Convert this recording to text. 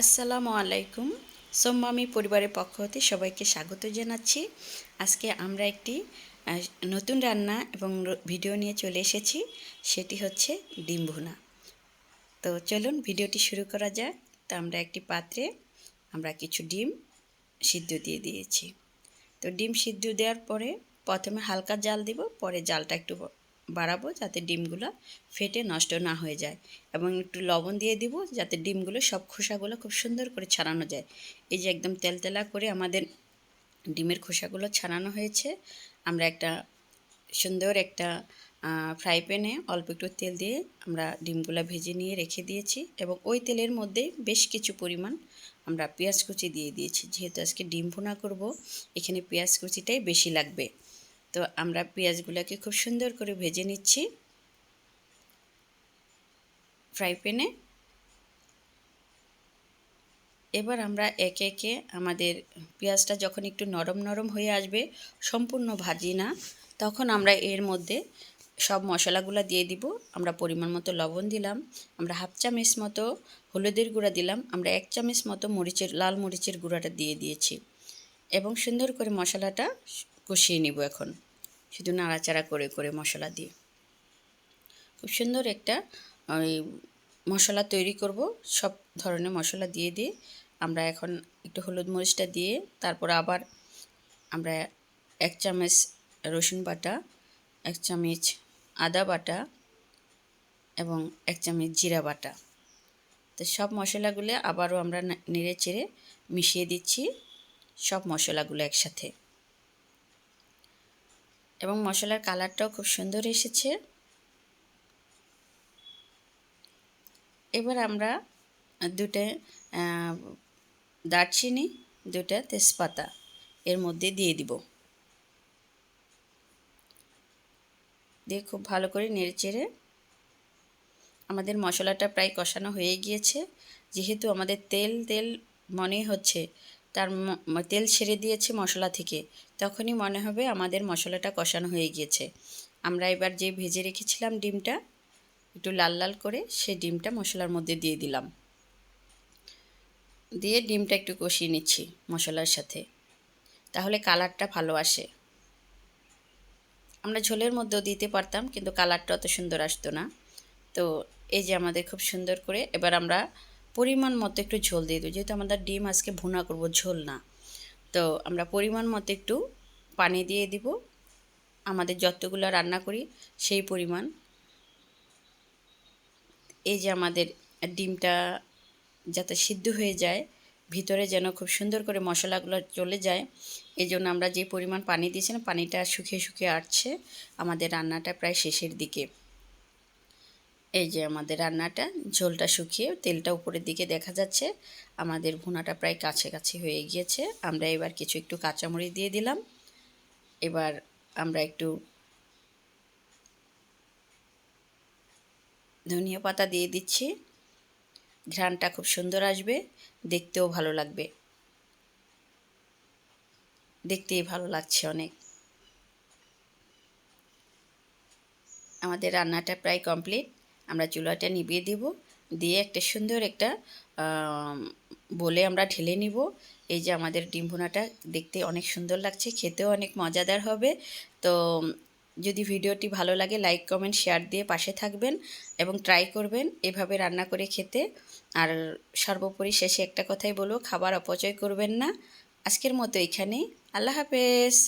আসসালামু আলাইকুম। সোম্মামি পরিবারের পক্ষ হতে সবাইকে স্বাগত জানাচ্ছি। আজকে আমরা একটি নতুন রান্না এবং ভিডিও নিয়ে চলে এসেছি। সেটি হচ্ছে ডিম ভুনা। তো চলুন ভিডিওটি শুরু করা যাক। তো আমরা একটি পাত্রে আমরা কিছু ডিম সিদ্ধ দিয়ে দিয়েছি। তো ডিম সিদ্ধ দেওয়ার পরে প্রথমে হালকা জাল দিব, পরে জালটা একটু বাড়াবো যাতে ডিমগুলো ফেটে নষ্ট না হয়ে যায় এবং একটু লবণ দিয়ে দিব যাতে ডিমগুলো সব খোসাগুলো খুব সুন্দর করে ছাড়ানো যায়। এই যে একদম তেলতেলা করে আমাদের ডিমের খোসাগুলো ছাড়ানো হয়েছে। আমরা একটা সুন্দর একটা ফ্রাই প্যানে অল্প একটু তেল দিয়ে আমরা ডিমগুলো ভেজে নিয়ে রেখে দিয়েছি এবং ওই তেলের মধ্যে বেশ কিছু পরিমাণ আমরা পেঁয়াজ কুচি দিয়ে দিয়েছি। যেহেতু আজকে ডিম ভুনা করব, এখানে পেঁয়াজ কুচিটাই বেশি লাগবে। তো আমরা পেঁয়াজগুলোকে খুব সুন্দর করে ভেজে নিচ্ছি। ফ্রাই প্যানে। এবার আমরা একে একে আমাদের পেঁয়াজটা যখন একটু নরম নরম হয়ে আসবে, সম্পূর্ণ ভাজি না, তখন আমরা এর মধ্যে সব মশলাগুলো দিয়ে দিব। আমরা পরিমাণ মতো লবণ দিলাম, আমরা হাফ চামচ মতো হলুদের গুঁড়া দিলাম, আমরা এক চামচ মতো মরিচের, লাল মরিচের গুঁড়াটা দিয়ে দিয়েছি। এবং সুন্দর করে মশলাটা কষিয়ে নিব এখন। শুধু নাড়াচাড়া করে করে মশলা দিয়ে। খুব সুন্দর একটা, ওই মশলা তৈরি করব। সব ধরনের মশলা দিয়ে দিয়ে আমরা এখন একটু হলুদ মরিচটা দিয়ে, তারপর আবার আমরা এক চামচ রসুন বাটা, এক চামচ আদা বাটা এবং এক চামচ জিরা বাটা। তো সব মশলাগুলো আবারও আমরা নেড়ে চেড়ে মিশিয়ে দিচ্ছি। সব মশলাগুলো একসাথে। এবং মশলার কালারটাও খুব সুন্দর এসেছে। এবার আমরা দুটো দারচিনি, দুটো তেজপাতা এর মধ্যে দিয়ে দিব। দিয়ে খুব ভালো করে নেড়ে চেড়ে আমাদের মশলাটা প্রায় কষানো হয়ে গিয়েছে। যেহেতু আমাদের তেল তেল মনে হচ্ছে তার তেল ছেড়ে দিয়েছে মশলা থেকে। তখনই মনে হবে আমাদের মশলাটা কষানো হয়ে গিয়েছে। আমরা এবার যে ভেজে রেখেছিলাম ডিমটা, একটু লাল লাল করে সেই ডিমটা মশলার মধ্যে দিয়ে দিলাম। দিয়ে ডিমটা একটু কষিয়ে নিচ্ছি মশলার সাথে। তাহলে কালারটা ভালো আসে। আমরা ঝোলের মধ্যেও দিতে পারতাম, কিন্তু কালারটা অত সুন্দর আসতো না। তো এই যে আমাদের খুব সুন্দর করে, এবার আমরা পরিমাণ মতো একটু ঝোল দিয়ে দিই যেহেতু আমাদের ডিম আজকে ভুনা করব, ঝোল না। তো আমরা পরিমাণ মতো একটু পানি দিয়ে দিব। আমাদের যতগুলো রান্না করি, সেই পরিমাণ। এই যে আমাদের ডিমটা যাতে সিদ্ধ হয়ে যায়, ভিতরে যেন খুব সুন্দর করে মশলাগুলো চলে যায়, এই জন্য আমরা যে পরিমাণ পানি দিয়েছিলাম, পানিটা শুকিয়ে শুকিয়ে আসছে আমাদের রান্নাটা প্রায় শেষের দিকে। এই যে আমাদের রান্নাটা, ঝোলটা শুকিয়ে তেলটা উপরের দিকে দেখা যাচ্ছে, আমাদের ভুনাটা প্রায় কাছাকাছি হয়ে গিয়েছে। আমরা এবার কিছু একটু কাঁচামরিচ দিয়ে দিলাম। এবার আমরা একটু ধনিয়া পাতা দিয়ে দিচ্ছি। ঘ্রাণটা খুব সুন্দর আসবে, দেখতেও ভালো লাগবে। দেখতেই ভালো লাগছে অনেক। আমাদের রান্নাটা প্রায় কমপ্লিট। আমরা চুলাটা নিভিয়ে দিব। দিয়ে একটা সুন্দর একটা বলে আমরা ঢেলে নিব। এই যে আমাদের ডিম ভুনাটা দেখতে অনেক সুন্দর লাগছে, খেতেও অনেক মজাদার হবে। তো যদি ভিডিওটি ভালো লাগে, লাইক, কমেন্ট, শেয়ার দিয়ে পাশে থাকবেন এবং ট্রাই করবেন এভাবে রান্না করে খেতে। আর সর্বোপরি শেষে একটা কথাই বলব, খাবার অপচয় করবেন না। আজকের মতো এখানেই। আল্লাহ হাফেজ।